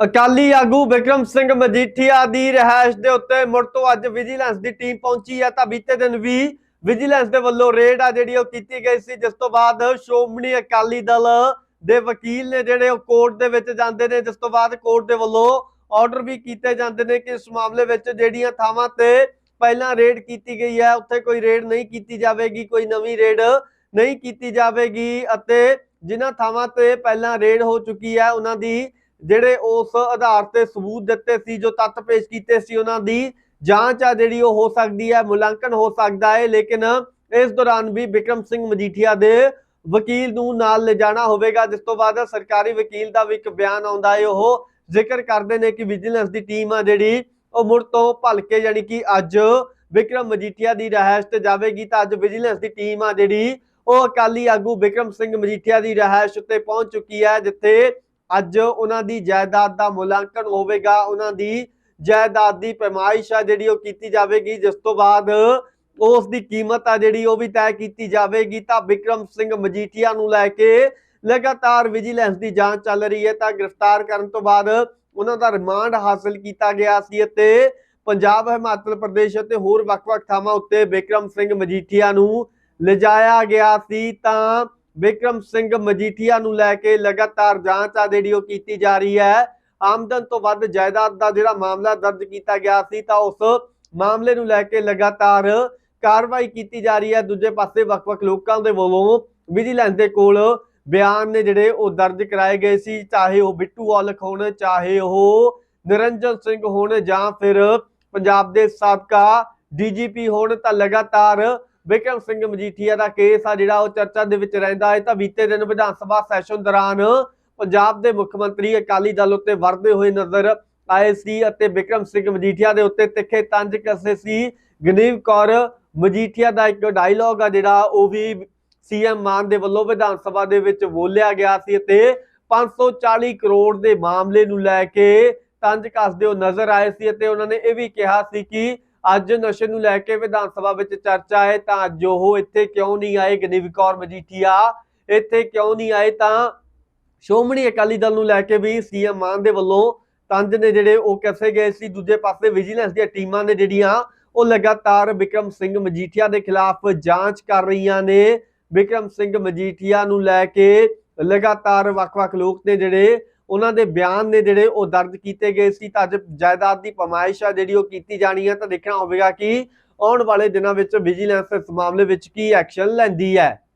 ਅਕਾਲੀ ਆਗੂ ਵਿਕਰਮ ਸਿੰਘ ਮਜੀਠੀਆ ਦੀ ਰਹਿائش ਦੇ ਉੱਤੇ ਮੁੜ ਤੋਂ ਅੱਜ ਵਿਜੀਲੈਂਸ ਦੀ ਟੀਮ ਪਹੁੰਚੀ ਹੈ। ਤਾਂ ਬੀਤੇ ਦਿਨ ਵੀ ਵਿਜੀਲੈਂਸ ਦੇ ਵੱਲੋਂ ਰੇਡ ਆ ਜਿਹੜੀ ਉਹ ਕੀਤੀ ਗਈ ਸੀ। ਜਿਸ ਤੋਂ ਬਾਅਦ ਸ਼੍ਰੋਮਣੀ ਅਕਾਲੀ ਦਲ ਦੇ ਵਕੀਲ ਨੇ ਜਿਹੜੇ ਉਹ ਕੋਰਟ ਦੇ ਵਿੱਚ ਜਾਂਦੇ ਨੇ, ਜਿਸ ਤੋਂ ਬਾਅਦ ਕੋਰਟ ਦੇ ਵੱਲੋਂ ਆਰਡਰ ਵੀ ਕੀਤੇ ਜਾਂਦੇ ਨੇ ਕਿ ਇਸ ਮਾਮਲੇ ਵਿੱਚ ਜਿਹੜੀਆਂ ਥਾਵਾਂ ਤੇ ਪਹਿਲਾਂ ਰੇਡ ਕੀਤੀ ਗਈ ਹੈ, ਉੱਥੇ ਕੋਈ ਰੇਡ ਨਹੀਂ ਕੀਤੀ ਜਾਵੇਗੀ, ਕੋਈ ਨਵੀਂ ਰੇਡ ਨਹੀਂ ਕੀਤੀ ਜਾਵੇਗੀ ਅਤੇ ਜਿਨ੍ਹਾਂ ਥਾਵਾਂ ਤੇ ਪਹਿਲਾਂ ਰੇਡ ਹੋ ਚੁੱਕੀ ਹੈ, ਉਹਨਾਂ ਦੀ ਜਿਹੜੇ ਉਸ ਆਧਾਰ ਤੇ ਸਬੂਤ ਦਿੱਤੇ ਸੀ, ਜੋ ਤੱਤ ਪੇਸ਼ ਕੀਤੇ ਸੀ ਉਹਨਾਂ ਦੀ ਜਾਂਚ ਆ ਜਿਹੜੀ ਉਹ ਹੋ ਸਕਦੀ ਹੈ, ਮੁਲਾਂਕਣ ਹੋ ਸਕਦਾ ਹੈ, ਲੇਕਿਨ ਇਸ ਦੌਰਾਨ ਵੀ ਵਿਕਰਮ ਸਿੰਘ ਮਜੀਠੀਆ ਦੇ ਵਕੀਲ ਨੂੰ ਨਾਲ ਲਿਜਾਣਾ ਹੋਵੇਗਾ, ਜਿਸ ਤੋਂ ਬਾਅਦ ਸਰਕਾਰੀ ਵਕੀਲ ਦਾ ਵੀ ਇੱਕ ਬਿਆਨ ਆਉਂਦਾ ਹੈ, ਉਹ ਜ਼ਿਕਰ ਕਰਦੇ ਨੇ ਕਿ ਵਿਜੀਲੈਂਸ ਦੀ ਟੀਮ ਆ ਜਿਹੜੀ ਉਹ ਮੁੜ ਤੋਂ ਭਲਕੇ ਯਾਨੀ ਕਿ ਅੱਜ ਵਿਕਰਮ ਮਜੀਠੀਆ ਦੀ ਰਹਿائش ਤੇ ਜਾਵੇਗੀ, ਤਾਂ ਅੱਜ ਵਿਜੀਲੈਂਸ ਦੀ ਟੀਮ ਆ ਜਿਹੜੀ ਉਹ ਅਕਾਲੀ ਆਗੂ ਵਿਕਰਮ ਸਿੰਘ ਮਜੀਠੀਆ ਦੀ ਰਹਿائش ਉੱਤੇ ਪਹੁੰਚ ਚੁੱਕੀ ਹੈ, ਜਿੱਥੇ ਅੱਜ ਉਹਨਾਂ ਦੀ ਜਾਇਦਾਦ ਦਾ ਮੁਲਾਂਕਣ ਹੋਵੇਗਾ, ਉਹਨਾਂ ਦੀ ਜਾਇਦਾਦ ਦੀ ਪੈਮਾਇਸ਼ ਆ ਜਿਹੜੀ ਉਹ ਕੀਤੀ ਜਾਵੇਗੀ, ਜਿਸ ਤੋਂ ਬਾਅਦ ਉਸ ਦੀ ਕੀਮਤ ਆ ਜਿਹੜੀ ਉਹ ਵੀ ਤੈਅ ਕੀਤੀ ਜਾਵੇਗੀ, ਤਾਂ ਵਿਕਰਮ ਸਿੰਘ ਮਜੀਠੀਆ ਨੂੰ ਲੈ ਕੇ ਲਗਾਤਾਰ ਵਿਜੀਲੈਂਸ ਦੀ ਜਾਂਚ ਚੱਲ ਰਹੀ ਹੈ, ਤਾਂ ਗ੍ਰਿਫਤਾਰ ਕਰਨ ਤੋਂ ਬਾਅਦ ਉਹਨਾਂ ਦਾ ਰਿਮਾਂਡ ਹਾਸਲ ਕੀਤਾ ਗਿਆ ਸੀ ਅਤੇ ਪੰਜਾਬ, ਹਿਮਾਚਲ ਪ੍ਰਦੇਸ਼ ਅਤੇ ਹੋਰ ਵੱਖ-ਵੱਖ ਥਾਵਾਂ ਉੱਤੇ ਵਿਕਰਮ ਸਿੰਘ ਮਜੀਠੀਆ ਨੂੰ ਲਿਜਾਇਆ ਗਿਆ ਸੀ, ਤਾਂ ਵਿਕਰਮ ਸਿੰਘ ਮਜੀਠੀਆ ਨੂੰ ਲੈ ਕੇ ਲਗਾਤਾਰ ਜਾਂਚ ਆ ਜਿਹੜੀ ਉਹ ਕੀਤੀ ਜਾ ਰਹੀ ਹੈ। ਆਮਦਨ ਤੋਂ ਵੱਧ ਜਾਇਦਾਦ ਦਾ ਜਿਹੜਾ ਮਾਮਲਾ ਦਰਜ ਕੀਤਾ ਗਿਆ ਸੀ ਤਾਂ ਉਸ ਮਾਮਲੇ ਨੂੰ ਲੈ ਕੇ ਲਗਾਤਾਰ ਕਾਰਵਾਈ ਕੀਤੀ ਜਾ ਰਹੀ ਹੈ। ਦੂਜੇ ਪਾਸੇ ਵੱਖ-ਵੱਖ ਲੋਕਾਂ ਦੇ ਵੱਲੋਂ ਵਿਜੀਲੈਂਸ ਦੇ ਕੋਲ ਬਿਆਨ ਨੇ ਜਿਹੜੇ ਉਹ ਦਰਜ ਕਰਾਏ ਗਏ ਸੀ, ਚਾਹੇ ਉਹ ਬਿੱਟੂ ਔਲਖ ਹੋਣ, ਚਾਹੇ ਉਹ ਨਿਰੰਜਨ ਸਿੰਘ ਹੋਣ ਜਾਂ ਫਿਰ ਪੰਜਾਬ ਦੇ ਸਾਬਕਾ ਡੀਜੀਪੀ ਹੋਣ ਤਾਂ ਲਗਾਤਾਰ ਵਿਕਰਮ ਸਿੰਘ ਮਜੀਠੀਆ ਦਾ ਕੇਸ ਆ, ਜਿਹੜਾ ਉਹ ਚਰਚਾ ਦੇ ਵਿੱਚ ਰਹਿੰਦਾ ਹੈ। ਤਾਂ ਬੀਤੇ ਦਿਨ ਵਿਧਾਨ ਸਭਾ ਸੈਸ਼ਨ ਦੌਰਾਨ ਪੰਜਾਬ ਦੇ ਮੁੱਖ ਮੰਤਰੀ ਅਕਾਲੀ ਦਲ ਉੱਤੇ ਵਰਦੇ ਹੋਏ ਨਜ਼ਰ ਆਏ ਸੀ ਅਤੇ ਵਿਕਰਮ ਸਿੰਘ ਮਜੀਠੀਆ ਦੇ ਉੱਤੇ ਤਿੱਖੇ ਤੰਜ ਕੱਸੇ ਸੀ। ਗਨੀਵ ਕੌਰ ਮਜੀਠੀਆ ਦਾ ਇੱਕ ਡਾਇਲੌਗ ਆ, ਜਿਹੜਾ ਉਹ ਵੀ ਸੀਐਮ ਮਾਨ ਦੇ ਵੱਲੋਂ ਵਿਧਾਨ ਸਭਾ ਦੇ ਵਿੱਚ ਬੋਲਿਆ ਗਿਆ ਸੀ ਅਤੇ 540 ਕਰੋੜ ਦੇ ਮਾਮਲੇ ਨੂੰ ਲੈ ਕੇ ਤੰਜ ਕੱਸਦੇ ਹੋ ਨਜ਼ਰ ਆਏ ਸੀ ਅਤੇ ਉਹਨਾਂ ਨੇ ਇਹ ਵੀ ਕਿਹਾ ਸੀ ਕਿ ਅੱਜ ਨਸ਼ੇ ਨੂੰ ਲੈ ਕੇ ਵਿਧਾਨ ਸਭਾ ਵਿੱਚ ਚਰਚਾ ਹੈ, ਤਾਂ ਅੱਜ ਉਹ ਇੱਥੇ ਕਿਉਂ ਨਹੀਂ ਆਏ? ਗਨੀਵ ਕੌਰ ਮਜੀਠੀਆ, ਇੱਥੇ ਕਿਉਂ ਨਹੀਂ ਆਏ? ਤਾਂ ਸ਼੍ਰੋਮਣੀ ਅਕਾਲੀ ਦਲ ਨੂੰ ਲੈ ਕੇ ਵੀ ਸੀਐਮ ਮਾਨ ਦੇ ਵੱਲੋਂ ਤੰਜ ਨੇ ਜਿਹੜੇ ਉਹ ਕੱਸੇ ਗਏ ਸੀ, ਦੂਜੇ ਪਾਸੇ ਵਿਜੀਲੈਂਸ ਦੀਆਂ ਟੀਮਾਂ ਨੇ ਜਿਹੜੀਆਂ, ਉਹ ਲਗਾਤਾਰ ਵਿਕਰਮ ਸਿੰਘ ਮਜੀਠੀਆ ਦੇ ਖਿਲਾਫ ਜਾਂਚ ਕਰ ਰਹੀਆਂ ਨੇ। ਵਿਕਰਮ ਸਿੰਘ ਮਜੀਠੀਆ ਨੂੰ ਲੈ ਕੇ ਲਗਾਤਾਰ ਵੱਖ-ਵੱਖ ਲੋਕ ਨੇ ਜਿਹੜੇ ਉਹਨਾਂ ਦੇ ਬਿਆਨ ਨੇ ਜਿਹੜੇ ਉਹ ਦਰਜ ਕੀਤੇ ਗਏ ਸੀ ਤਾਂ ਅੱਜ ਜਾਇਦਾਦ ਦੀ ਪਮਾਇਸ਼ ਆ ਜਿਹੜੀ ਉਹ ਕੀਤੀ ਜਾਣੀ ਹੈ ਤਾਂ ਦੇਖਣਾ ਹੋਵੇਗਾ ਕਿ ਆਉਣ ਵਾਲੇ ਦਿਨਾਂ ਵਿੱਚ ਵਿਜੀਲੈਂਸ ਇਸ ਮਾਮਲੇ ਵਿੱਚ ਕੀ ਐਕਸ਼ਨ ਲੈਂਦੀ ਹੈ।